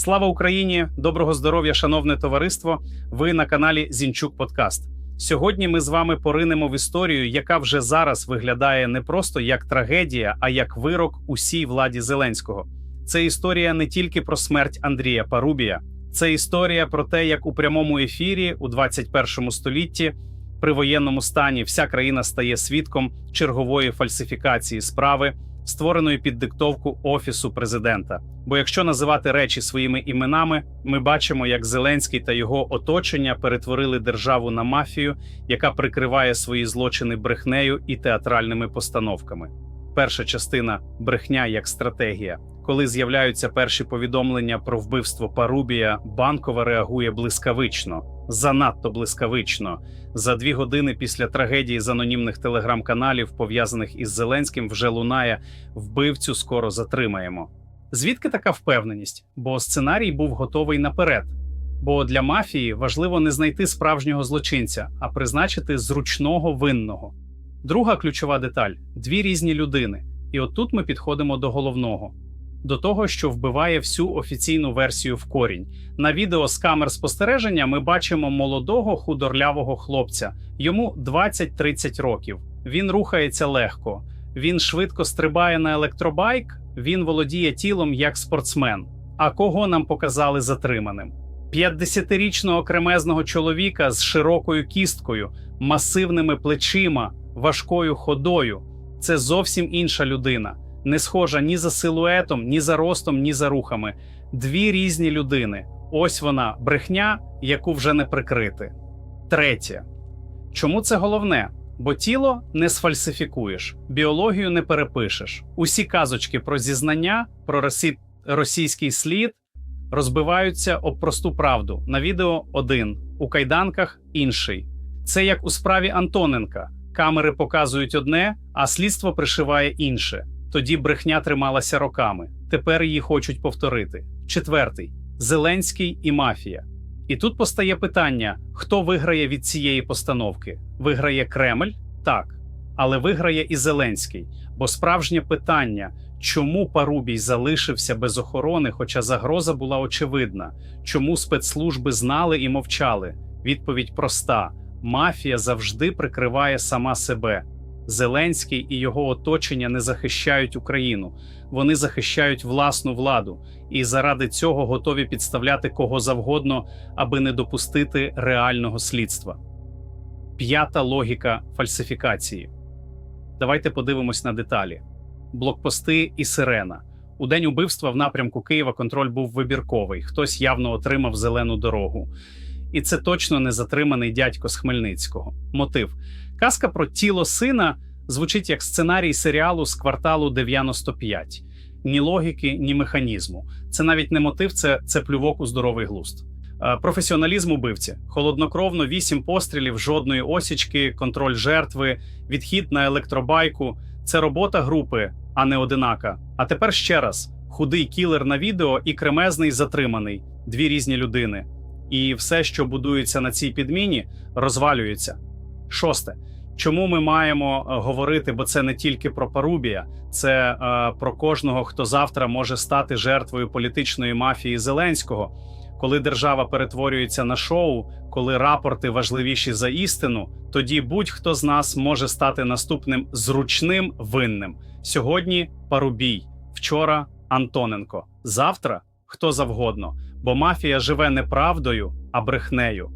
Слава Україні! Доброго здоров'я, шановне товариство! Ви на каналі Зінчук Подкаст. Сьогодні ми з вами поринемо в історію, яка вже зараз виглядає не просто як трагедія, а як вирок усій владі Зеленського. Це історія не тільки про смерть Андрія Парубія, це історія про те, як у прямому ефірі у 21 столітті при воєнному стані вся країна стає свідком чергової фальсифікації справи, створеної під диктовку офісу президента. Бо якщо називати речі своїми іменами, ми бачимо, як Зеленський та його оточення перетворили державу на мафію, яка прикриває свої злочини брехнею і театральними постановками. Перша частина брехня як стратегія. Коли з'являються перші повідомлення про вбивство Парубія, банкова реагує блискавично, занадто блискавично. За дві години після трагедії з анонімних телеграм-каналів, пов'язаних із Зеленським, вже лунає вбивцю скоро затримаємо. Звідки така впевненість? Бо сценарій був готовий наперед. Бо для мафії важливо не знайти справжнього злочинця, а призначити зручного винного. Друга ключова деталь дві різні людини. І отут ми підходимо до головного. До того, що вбиває всю офіційну версію в корінь. На відео з камер спостереження ми бачимо молодого худорлявого хлопця. Йому 20-30 років. Він рухається легко, він швидко стрибає на електробайк, він володіє тілом як спортсмен. А кого нам показали затриманим? 50-річного кремезного чоловіка з широкою кісткою, масивними плечима, важкою ходою. Це зовсім інша людина, не схожа ні за силуетом, ні за ростом, ні за рухами. Дві різні людини. Ось вона брехня, яку вже не прикрити. Третє. Чому це головне? Бо тіло не сфальсифікуєш, біологію не перепишеш. Усі казочки про зізнання, про росі... російський слід розбиваються об просту правду. На відео один, у кайданках інший. Це як у справі Антоненка. Камери показують одне, а слідство пришиває інше. Тоді брехня трималася роками. Тепер її хочуть повторити. Четвертий Зеленський і мафія. І тут постає питання: хто виграє від цієї постановки? Виграє Кремль? Так. Але виграє і Зеленський. Бо справжнє питання, чому Парубій залишився без охорони, хоча загроза була очевидна, чому спецслужби знали і мовчали? Відповідь проста: мафія завжди прикриває сама себе. Зеленський і його оточення не захищають Україну, вони захищають власну владу і заради цього готові підставляти кого завгодно, аби не допустити реального слідства. П'ята логіка фальсифікації. Давайте подивимось на деталі: блокпости і сирена. У день убивства в напрямку Києва контроль був вибірковий, хтось явно отримав зелену дорогу. І це точно не затриманий дядько з Хмельницького. Мотив казка про тіло сина звучить як сценарій серіалу з кварталу 95. Ні логіки, ні механізму. Це навіть не мотив, це, це плювок у здоровий глузд. Е, Професіоналізм убивці холоднокровно, вісім пострілів, жодної осічки, контроль жертви, відхід на електробайку. Це робота групи, а не одинака. А тепер ще раз: худий кілер на відео і кремезний затриманий дві різні людини. І все, що будується на цій підміні, розвалюється. Шосте. Чому ми маємо е, говорити? Бо це не тільки про Парубія, це е, про кожного, хто завтра може стати жертвою політичної мафії Зеленського. Коли держава перетворюється на шоу, коли рапорти важливіші за істину, тоді будь-хто з нас може стати наступним зручним винним. Сьогодні Парубій, вчора Антоненко, завтра хто завгодно. Бо мафія живе не правдою, а брехнею.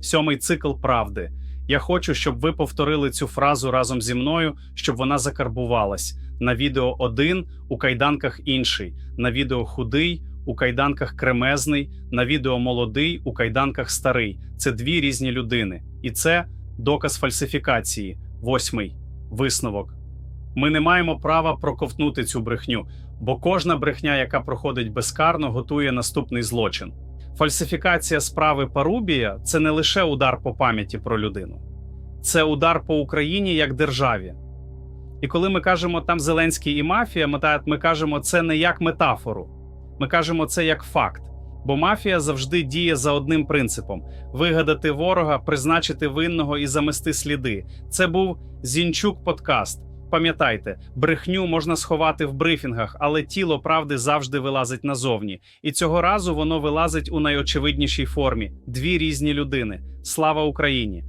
Сьомий цикл правди. Я хочу, щоб ви повторили цю фразу разом зі мною, щоб вона закарбувалась. На відео один, у кайданках інший, на відео худий, у кайданках кремезний, на відео молодий, у кайданках старий. Це дві різні людини. І це доказ фальсифікації. Восьмий висновок. Ми не маємо права проковтнути цю брехню, бо кожна брехня, яка проходить безкарно, готує наступний злочин. Фальсифікація справи Парубія це не лише удар по пам'яті про людину, це удар по Україні як державі. І коли ми кажемо там Зеленський і мафія, ми кажемо це не як метафору, ми кажемо це як факт. Бо мафія завжди діє за одним принципом: вигадати ворога, призначити винного і замести сліди. Це був Зінчук подкаст. Пам'ятайте, брехню можна сховати в брифінгах, але тіло правди завжди вилазить назовні. І цього разу воно вилазить у найочевиднішій формі: дві різні людини. Слава Україні!